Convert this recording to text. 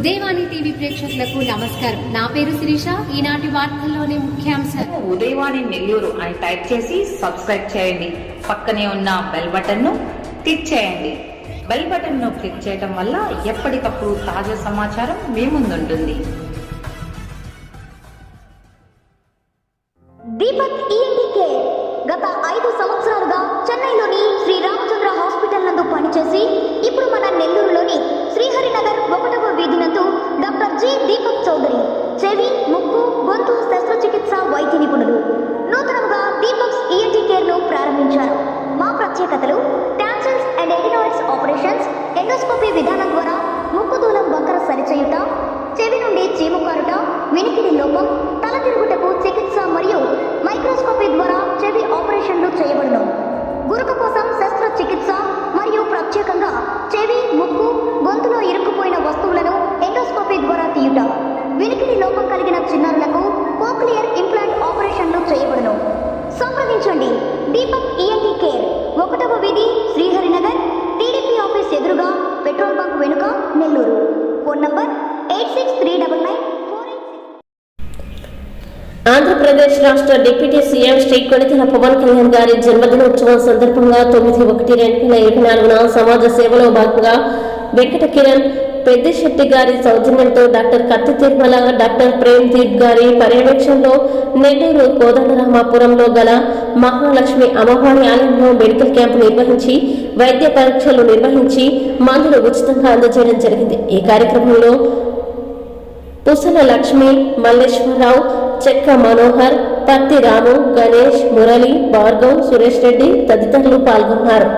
Udayavani TV ప్రేక్షకులకు నమస్కారం. నా పేరు శిరీష. ఈనాటి వార్తల్లోని ముఖ్యాంశాలు ఉదయవాణి నెల్లూరు అని టైప్ చేసి సబ్స్క్రైబ్ చేయండి. పక్కనే ఉన్న బెల్ బటన్ను క్లిక్ చేయండి. బెల్ బటన్ను క్లిక్ చేయడం వల్ల ఎప్పటికప్పుడు తాజా సమాచారం మీ ముందుంటుంది. దీపక్ కేర్ గత ఐదు సంవత్సరాలుగా ఎడినాయిడ్స్ ఎండోస్కోపీ విధానం ద్వారా ముక్కు దూలం వంకర సరిచేయుట చెవి నుండి చీము కారుట వినికిడి లోపం తల తిరుగుటకు చికిత్స మరియు మైక్రోస్కోపీ ద్వారా చెవి ఆపరేషన్లు చేయబడును. గురుక కోసం శస్త్రచికిత్స మరియు ప్రత్యేకంగా చెవి ముక్కు గొంతులో ఇరుక్కుపోయిన వస్తువులను ఎండోస్కోపీ ద్వారా తీయుట. వినికిడి లోపం కలిగిన చిన్నారులకు కోక్లియర్ ఇంప్లాంట్ ఆపరేషన్లు చేయబడును. సంప్రదించండి. దీపక్ ఈఎన్టీ కేర్ ఒకటవ వీధి Srihari phone number eight six three double nine Andhra Pradesh రాష్ట్ర డిప్యూటీ సీఎం శ్రీ కొణితెల పవన్ కళ్యాణ్ గారి జన్మదినోత్సవం సందర్భంగా తొమ్మిది ఒకటి రెండు వేల ఇరవై నాలుగున సమాజ సేవలో భాగంగా వెంకట కిరణ్ పెద్దిశెట్టి గారి సౌజన్యంతో డాక్టర్ కత్తి తిరుమల డాక్టర్ ప్రేమ్ దీప్ గారి పర్యవేక్షణలో నెల్లూరు కోదండరామాపురంలో గల మహాలక్ష్మి అమ్మవారి ఆలయంలో మెడికల్ క్యాంపు నిర్వహించి వైద్య పరీక్షలు నిర్వహించి మందులు ఉచితంగా అందజేయడం జరిగింది. ఈ కార్యక్రమంలో పుసల లక్ష్మి మల్లేశ్వరరావు చెక్క మనోహర్ పత్తి రాము గణేష్ మురళి భార్గవ్ సురేష్ రెడ్డి తదితరులు పాల్గొన్నారు.